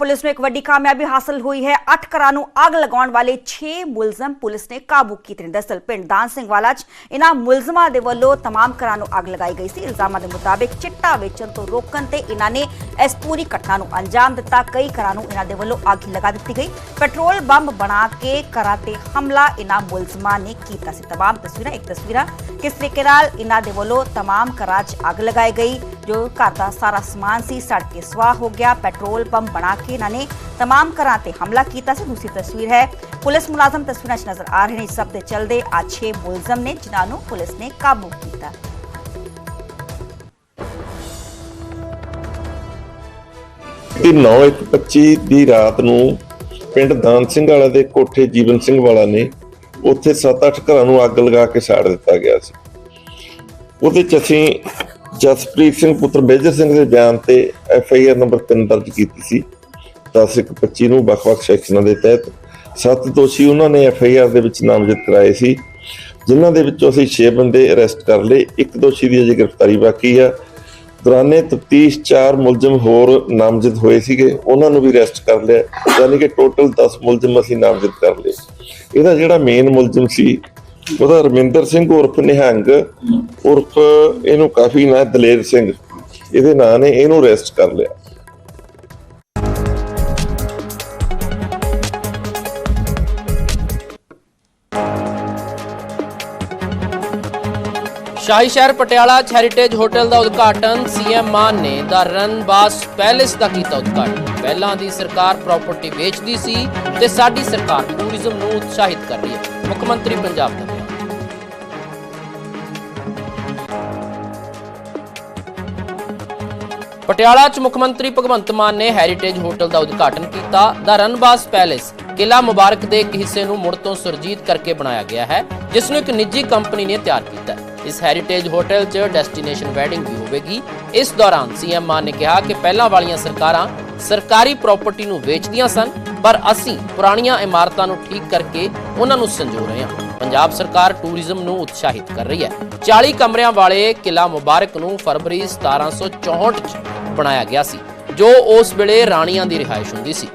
Police में एक बड़ी कामयाबी हासिल हुई है। अठ करा आग लगाने वाले छे मुलजम पुलिस ने काबू किए दरअसल पिंड दान सिंह वाला इना मुलजमा दे वालों तमाम घर अग लगाई गई थी इल्ज़ाम के मुताबिक चिट्टा वेचन तो रोकन ते इन्होंने इस पूरी घटना अंजाम दिता। कई घर इन्हों के वलों आग लगा दी गई। पेट्रोल बंब बना के घर से हमला इन मुलजमान ने किया तमाम तस्वीर। एक तस्वीर किस तरीके इन्हों के वलों तमाम घर अग लगाई गई। ਜੋ ਘਰ ਦਾ ਸਾਰਾ ਸਮਾਨ ਸੀ ਸੜ ਕੇ ਸਵਾਹ ਹੋ ਗਿਆ ਪੈਟਰੋਲ ਪੰਪ ਬਣਾ ਕੇ ਇਹਨਾਂ ਨੇ तमाम ਘਰਾਂ ਤੇ ਹਮਲਾ ਕੀਤਾ ਸੀ ਦੂਸਰੀ ਤਸਵੀਰ ਹੈ ਪੁਲਿਸ ਮੁਲਾਜ਼ਮ ਤਸਵੀਰਾਂ 'ਚ ਨਜ਼ਰ ਆ ਰਹੇ ਨੇ ਇਸ ਸਭ ਦੇ ਚੱਲਦੇ ਆ 6 ਮੁਲਜ਼ਮ ਨੇ ਜਿਨ੍ਹਾਂ ਨੂੰ ਪੁਲਿਸ ਨੇ ਕਾਬੂ ਕੀਤਾ ਦੀ 9/1/25 ਦੀ ਰਾਤ ਨੂੰ ਪਿੰਡ ਦਾਨ ਸਿੰਘ ਵਾਲਾ ਦੇ ਕੋਠੇ ਜੀਵਨ ਸਿੰਘ ਵਾਲਾ ਨੇ ਉੱਥੇ 7-8 ਘਰਾਂ ਨੂੰ ਅੱਗ ਲਗਾ ਕੇ ਸਾੜ ਦਿੱਤਾ ਗਿਆ ਸੀ ਉਹਦੇ ਚ ਅਸੀਂ ਜਸਪ੍ਰੀਤ ਸਿੰਘ ਪੁੱਤਰ ਮੇਜਰ ਸਿੰਘ ਦੇ ਬਿਆਨ ਤੇ ਐਫ ਆਈ ਆਰ ਨੰਬਰ 3 ਦਰਜ ਕੀਤੀ ਸੀ। 10/1/25 ਨੂੰ ਵੱਖ-ਵੱਖ ਸੈਕਸ਼ਨਾਂ ਦੇ ਤਹਿਤ ਸੱਤ ਦੋਸ਼ੀ ਉਹਨਾਂ ਨੇ ਐਫ ਆਈ ਆਰ ਦੇ ਵਿੱਚ ਨਾਮਜ਼ਦ ਕਰਾਏ ਸੀ। ਜਿਨ੍ਹਾਂ ਦੇ ਵਿੱਚੋਂ ਅਸੀਂ 6 ਬੰਦੇ ਅਰੈਸਟ ਕਰ ਲਏ, ਇੱਕ ਦੋਸ਼ੀ ਦੀ ਅਜੇ ਗ੍ਰਿਫਤਾਰੀ ਬਾਕੀ ਆ। ਦੌਰਾਨੇ ਤਫਤੀਸ਼ ਚਾਰ ਮੁਲਜ਼ਮ ਹੋਰ ਨਾਮਜ਼ਦ ਹੋਏ ਸੀਗੇ, ਉਹਨਾਂ ਨੂੰ ਵੀ ਅਰੈਸਟ ਕਰ ਲਿਆ। ਯਾਨੀ ਕਿ ਟੋਟਲ 10 ਮੁਲਜ਼ਮ ਅਸੀਂ ਨਾਮਜ਼ਦ ਕਰ ਲਏ। ਇਹਦਾ ਜਿਹੜਾ ਮੇਨ ਮੁਲਜ਼ਮ ਸੀ ਉਹਦਾ ਰਮਿੰਦਰ ਸਿੰਘ ਉਰਫ ਨਿਹੰਗ, ਉਰਫ ਇਹਨੂੰ ਕਾਫੀ ਨਾਂ ਦਲੇਰ ਸਿੰਘ। ਇਹਦੇ ਨਾਂ ਨੇ ਇਹਨੂੰ ਅਰੈਸਟ ਕਰ ਲਿਆ। ਸ਼ਾਹੀ ਸ਼ਹਿਰ ਪਟਿਆਲਾ 'ਚ ਹੈਰੀਟੇਜ ਹੋਟਲ ਦਾ ਉਦਘਾਟਨ। ਸੀਐਮ ਮਾਨ ਨੇ ਦਾ ਰਨਬਾਸ ਪੈਲੇਸ ਦਾ ਕੀਤਾ ਉਦਘਾਟਨ। ਪਹਿਲਾਂ ਦੀ ਸਰਕਾਰ ਪ੍ਰਾਪਰਟੀ ਵੇਚਦੀ ਸੀ ਤੇ ਸਾਡੀ ਸਰਕਾਰ ਟੂਰਿਜ਼ਮ ਨੂੰ ਉਤਸ਼ਾਹਿਤ ਕਰ ਰਹੀ ਹੈ। ਮੁੱਖ ਮੰਤਰੀ ਪੰਜਾਬ ਦਾ ਪਟਿਆਲਾ 'ਚ ਮੁੱਖ ਮੰਤਰੀ ਭਗਵੰਤ ਮਾਨ ਨੇ ਹੈਰੀਟੇਜ ਹੋਟਲ ਦਾ ਉਦਘਾਟਨ ਕੀਤਾ। ਦਾ ਰਨਬਾਸ ਪੈਲੇਸ ਕਿਲਾ ਮੁਬਾਰਕ ਦੇ ਇੱਕ ਹਿੱਸੇ ਨੂੰ ਮੁੜ ਤੋਂ ਸੁਰਜੀਤ ਕਰਕੇ ਬਣਾਇਆ ਗਿਆ ਹੈ, ਜਿਸ ਨੂੰ ਇੱਕ ਨਿੱਜੀ ਕੰਪਨੀ ਨੇ ਤਿਆਰ ਕੀਤਾ ਹੈ। ਇਸ ਹੈਰੀਟੇਜ ਹੋਟਲ 'ਚ ਡੈਸਟੀਨੇਸ਼ਨ ਵੈਡਿੰਗ ਵੀ ਹੋਵੇਗੀ। ਇਸ ਦੌਰਾਨ ਸੀਐਮ ਮਾਨ ਨੇ ਕਿਹਾ ਕਿ ਪਹਿਲਾਂ ਵਾਲੀਆਂ ਸਰਕਾਰਾਂ ਸਰਕਾਰੀ ਪ੍ਰਾਪਰਟੀ ਨੂੰ ਵੇਚਦੀਆਂ ਸਨ, ਪਰ ਅਸੀਂ ਪੁਰਾਣੀਆਂ ਇਮਾਰਤਾਂ ਨੂੰ ਠੀਕ ਕਰਕੇ ਉਹਨਾਂ ਨੂੰ ਸੰਜੋ ਰਹੇ ਹਾਂ। ਪੰਜਾਬ ਸਰਕਾਰ ਟੂਰਿਜ਼ਮ ਨੂੰ ਉਤਸ਼ਾਹਿਤ ਕਰ ਰਹੀ ਹੈ। 40 ਕਮਰਿਆਂ ਵਾਲੇ ਕਿਲਾ ਮੁਬਾਰਕ ਨੂੰ ਫਰਵਰੀ 1764 'ਚ ਬਣਾਇਆ ਗਿਆ ਸੀ, ਜੋ ਉਸ ਵੇਲੇ ਰਾਣੀਆਂ ਦੀ ਰਿਹਾਇਸ਼ ਹੁੰਦੀ ਸੀ।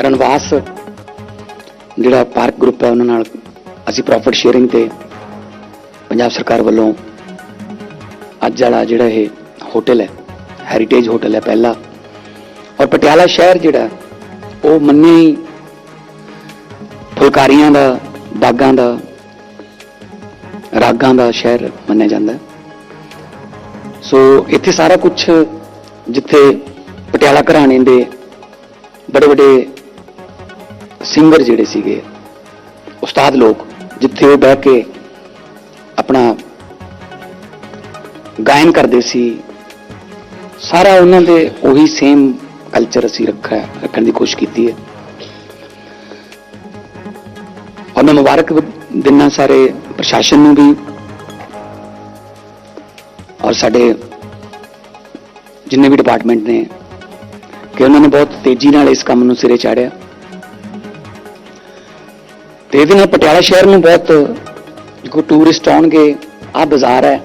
ਰਣਵਾਸ, ਜਿਹੜਾ ਪਾਰਕ ਗਰੁੱਪ ਹੈ, ਉਹਨਾਂ ਨਾਲ ਅਸੀਂ ਪ੍ਰੋਫਿਟ ਸ਼ੇਅਰਿੰਗ ਤੇ ਪੰਜਾਬ ਸਰਕਾਰ ਵੱਲੋਂ ਅੱਜ ਵਾਲਾ ਜਿਹੜਾ ਇਹ ਹੋਟਲ ਹੈ ਹੈਰੀਟੇਜ ਹੋਟਲ ਹੈ ਪਹਿਲਾ। ਔਰ ਪਟਿਆਲਾ ਸ਼ਹਿਰ ਜਿਹੜਾ ਉਹ ਮੰਨੇ ਹੀ ਫੁਲਕਾਰੀਆਂ ਦਾ ਬਾਗਾਂ ਦਾ, ਰਾਗਾਂ ਦਾ ਸ਼ਹਿਰ ਮੰਨਿਆ ਜਾਂਦਾ ਸੋ ਇੱਥੇ ਸਾਰਾ ਕੁਝ ਜਿੱਥੇ ਪਟਿਆਲਾ ਘਰਾਣੇ ਦੇ ਬੜੇ ਵੱਡੇ ਸਿੰਗਰ ਜਿਹੜੇ ਸੀਗੇ, ਉਸਤਾਦ ਲੋਕ, ਜਿੱਥੇ ਉਹ ਬਹਿ ਕੇ ਆਪਣਾ ਗਾਇਨ ਕਰਦੇ ਸੀ, ਸਾਰਾ ਉਹਨਾਂ ਦੇ ਉਹੀ ਸੇਮ ਕਲਚਰ ਅਸੀਂ ਰੱਖਿਆ, ਰੱਖਣ ਦੀ ਕੋਸ਼ਿਸ਼ ਕੀਤੀ ਹੈ। ਔਰ ਮੈਂ ਮੁਬਾਰਕ ਦਿਨਾਂ ਸਾਰੇ ਪ੍ਰਸ਼ਾਸਨ ਨੂੰ ਵੀ। ਔਰ ਸਾਡੇ ਜਿੰਨੇ ਵੀ ਡਿਪਾਰਟਮੈਂਟ ਨੇ, ਕਿ ਉਹਨਾਂ ਨੇ ਬਹੁਤ ਤੇਜ਼ੀ ਨਾਲ ਇਸ ਕੰਮ ਨੂੰ ਸਿਰੇ ਚਾੜਿਆ। ਤੇ ਇਹਦੇ ਨਾਲ ਪਟਿਆਲਾ ਸ਼ਹਿਰ ਨੂੰ ਬਹੁਤ ਕੋ ਟੂਰਿਸਟ ਆਉਣਗੇ ਆ ਬਾਜ਼ਾਰ ਹੈ।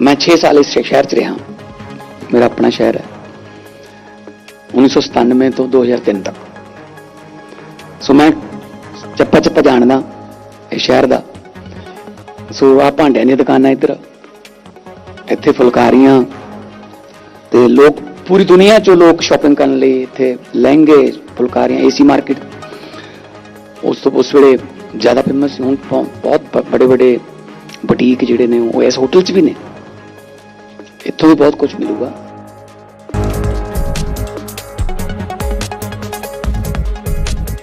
ਮੈਂ 6 ਸਾਲ ਇਸ ਸ਼ਹਿਰ 'ਚ ਰਿਹਾ। ਮੇਰਾ ਆਪਣਾ ਸ਼ਹਿਰ ਹੈ। 1997 ਤੋਂ 2003 ਤੱਕ। ਸੋ ਮੈਂ ਚੱਪਾ ਚੱਪਾ ਜਾਣਦਾ ਇਹ ਸ਼ਹਿਰ ਦਾ। ਸੋ ਆ ਭਾਂਡਿਆਂ ਦੀਆਂ ਦੁਕਾਨਾਂ ਇੱਧਰ, ਇੱਥੇ ਫੁਲਕਾਰੀਆਂ ਤੇ ਲੋਕ, ਪੂਰੀ ਦੁਨੀਆ ਚੋਂ ਲੋਕ ਸ਼ਾਪਿੰਗ ਕਰਨ ਲਈ ਇੱਥੇ ਲਹਿੰਗੇ, ਫੁਲਕਾਰੀਆਂ ਏਸੀ ਮਾਰਕੀਟ ਉਸ ਤੋਂ ਉਸ ਵੇਲੇ ਜ਼ਿਆਦਾ ਫੇਮਸ ਸੀ, ਹੁਣ ਬਹੁ- ਬਹੁਤ ਬੜੇ ਬੜੇ ਬੁਟੀਕ ਜਿਹੜੇ ਨੇ ਉਹ ਇਸ ਹੋਟਲ 'ਚ ਵੀ ਨੇ। ਇੱਥੋਂ ਵੀ ਬਹੁਤ ਕੁਝ ਮਿਲੂਗਾ।